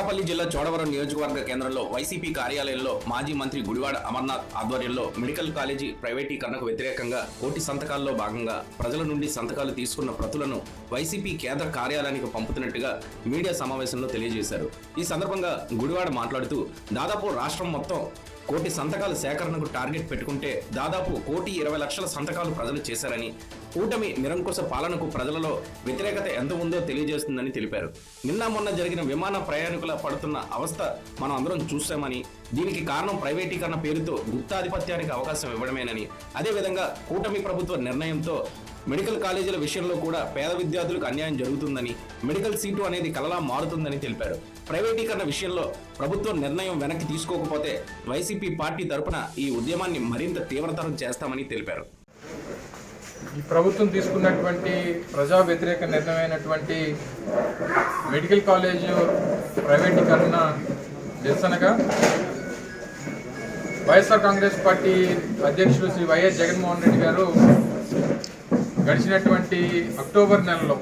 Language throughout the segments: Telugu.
అనకాపల్లి జిల్లా చోడవరం నియోజకవర్గ కేంద్రంలో వైసీపీ కార్యాలయంలో మాజీ మంత్రి గుడివాడ అమర్నాథ్ ఆధ్వర్యంలో మెడికల్ కాలేజీ ప్రైవేటీకరణకు వ్యతిరేకంగా కోటి సంతకాల్లో భాగంగా ప్రజల నుండి సంతకాలు తీసుకున్న ప్రతులను వైసీపీ కేంద్ర కార్యాలయానికి పంపుతున్నట్టుగా మీడియా సమావేశంలో తెలియజేశారు. ఈ సందర్భంగా గుడివాడ మాట్లాడుతూ దాదాపు రాష్ట్రం మొత్తం కోటి సంతకాల సేకరణకు టార్గెట్ పెట్టుకుంటే దాదాపు కోటి ఇరవై లక్షల సంతకాలు ప్రజలు చేశారని కూటమి నిరంకుశ పాలనకు ప్రజలలో వ్యతిరేకత ఎంత ఉందో తెలియజేస్తుందని తెలిపారు. నిన్న మొన్న జరిగిన విమాన ప్రయాణికుల పడుతున్న అవస్థ మనం అందరం చూశామని దీనికి కారణం ప్రైవేటీకరణ పేరుతో గుప్తాధిపత్యానికి అవకాశం ఇవ్వడమేనని. అదేవిధంగా కూటమి ప్రభుత్వ నిర్ణయంతో మెడికల్ కాలేజీల విషయంలో కూడా పేద విద్యార్థులకు అన్యాయం జరుగుతుందని మెడికల్ సీటు అనేది కలలా మారుతుందని తెలిపారు. ప్రైవేటీకరణ విషయంలో ప్రభుత్వం నిర్ణయం వెనక్కి తీసుకోకపోతే వైసీపీ పార్టీ తరపున ఈ ఉద్యమాన్ని మరింత తీవ్రతరం చేస్తామని తెలిపారు. ఈ ప్రభుత్వం తీసుకున్నటువంటి ప్రజా వ్యతిరేక నిర్ణయమైనటువంటి మెడికల్ కాలేజ్ ప్రైవేటీకరణ నిరసనగా వైఎస్ఆర్ కాంగ్రెస్ పార్టీ అధ్యక్షులు శ్రీ వైఎస్ జగన్మోహన్ రెడ్డి గారు గడిచినటువంటి అక్టోబర్ నెలలో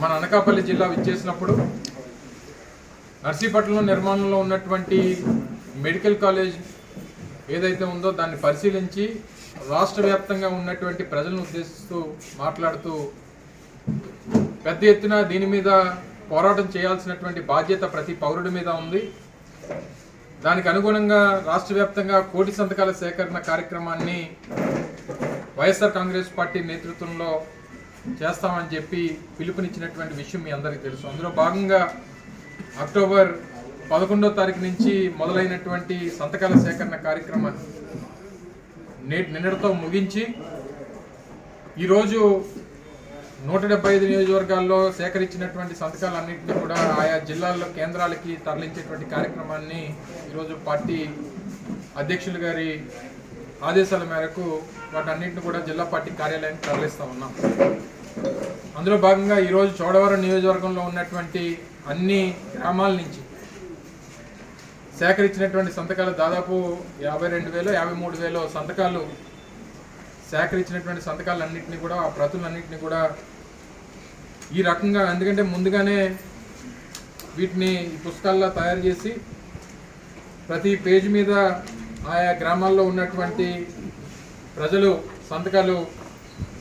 మన అనకాపల్లి జిల్లా విచ్చేసినప్పుడు నర్సీపట్నం నిర్మాణంలో ఉన్నటువంటి మెడికల్ కాలేజ్ ఏదైతే ఉందో దాన్ని పరిశీలించి రాష్ట్ర వ్యాప్తంగా ఉన్నటువంటి ప్రజలను ఉద్దేశిస్తూ మాట్లాడుతూ పెద్ద ఎత్తున దీని మీద పోరాటం చేయాల్సినటువంటి బాధ్యత ప్రతి పౌరుడి మీద ఉంది. దానికి అనుగుణంగా రాష్ట్ర వ్యాప్తంగా కోటి సంతకాల సేకరణ కార్యక్రమాన్ని వైఎస్ఆర్ కాంగ్రెస్ పార్టీ నేతృత్వంలో చేస్తామని చెప్పి పిలుపునిచ్చినటువంటి విషయం మీ అందరికీ తెలుసు. అందులో భాగంగా అక్టోబర్ పదకొండో తారీఖు నుంచి మొదలైనటువంటి సంతకాల సేకరణ కార్యక్రమాన్ని నేటి నిన్నటితో ముగించి ఈరోజు నూట డెబ్బై ఐదు నియోజకవర్గాల్లో సేకరించినటువంటి సంతకాలన్నింటినీ కూడా ఆయా జిల్లాల్లో కేంద్రాలకి తరలించేటువంటి కార్యక్రమాన్ని ఈరోజు పార్టీ అధ్యక్షులు గారి ఆదేశాల మేరకు వాటన్నింటిని కూడా జిల్లా పార్టీ కార్యాలయానికి తరలిస్తూ ఉన్నాం. అందులో భాగంగా ఈరోజు చోడవరం నియోజకవర్గంలో ఉన్నటువంటి అన్ని గ్రామాల నుంచి సేకరించినటువంటి సంతకాలు దాదాపు యాభై రెండు వేలు యాభై మూడు వేలు సంతకాలు సేకరించినటువంటి సంతకాలన్నింటినీ కూడా ఆ ప్రతులన్నింటినీ కూడా ఈ రకంగా ఎందుకంటే ముందుగానే వీటిని పుస్తకాల్లో తయారు చేసి ప్రతి పేజీ మీద ఆయా గ్రామాల్లో ఉన్నటువంటి ప్రజలు సంతకాలు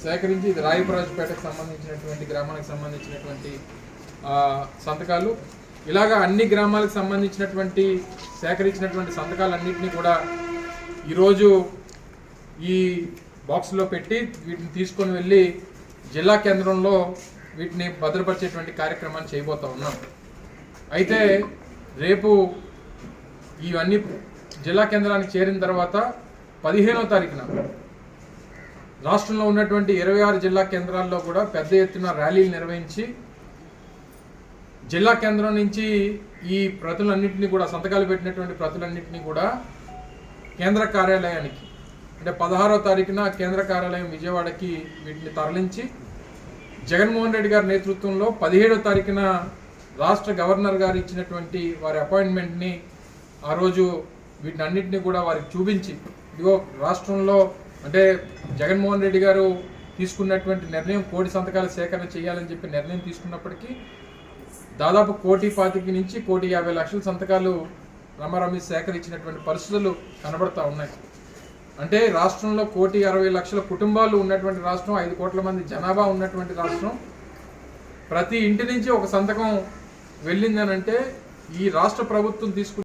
సేకరించి ఇది రాయపురాజుపేటకు సంబంధించినటువంటి గ్రామానికి సంబంధించినటువంటి సంతకాలు. ఇలాగా అన్ని గ్రామాలకు సంబంధించినటువంటి సేకరించినటువంటి సంతకాలన్నింటినీ కూడా ఈరోజు ఈ బాక్స్లో పెట్టి వీటిని తీసుకొని వెళ్ళి జిల్లా కేంద్రంలో వీటిని భద్రపరిచేటువంటి కార్యక్రమాన్ని చేయబోతా ఉన్నాం. అయితే రేపు ఇవన్నీ జిల్లా కేంద్రానికి చేరిన తర్వాత పదిహేనో తారీఖున రాష్ట్రంలో ఉన్నటువంటి ఇరవై ఆరు జిల్లా కేంద్రాల్లో కూడా పెద్ద ఎత్తున ర్యాలీలు నిర్వహించి జిల్లా కేంద్రం నుంచి ఈ ప్రతులన్నింటినీ కూడా సంతకాలు పెట్టినటువంటి ప్రతులన్నింటినీ కూడా కేంద్ర కార్యాలయానికి అంటే పదహారో తారీఖున కేంద్ర కార్యాలయం విజయవాడకి వీటిని తరలించి జగన్మోహన్ రెడ్డి గారి నేతృత్వంలో పదిహేడో తారీఖున రాష్ట్ర గవర్నర్ గారు ఇచ్చినటువంటి వారి అపాయింట్మెంట్ని ఆ రోజు వీటిని అన్నింటినీ కూడా వారికి చూపించి ఇదిగో రాష్ట్రంలో అంటే జగన్మోహన్ రెడ్డి గారు తీసుకున్నటువంటి నిర్ణయం కోటి సంతకాల సేకరణ చేయాలని చెప్పి నిర్ణయం తీసుకున్నప్పటికీ దాదాపు కోటి పాతికి నుంచి కోటి యాభై లక్షల సంతకాలు రమారమి సేకరించినటువంటి పరిస్థితులు కనబడతా ఉన్నాయి. అంటే రాష్ట్రంలో కోటి అరవై లక్షల కుటుంబాలు ఉన్నటువంటి రాష్ట్రం ఐదు కోట్ల మంది జనాభా ఉన్నటువంటి రాష్ట్రం ప్రతి ఇంటి నుంచి ఒక సంతకం వెళ్ళిందనంటే ఈ రాష్ట్ర ప్రభుత్వం తీసుకు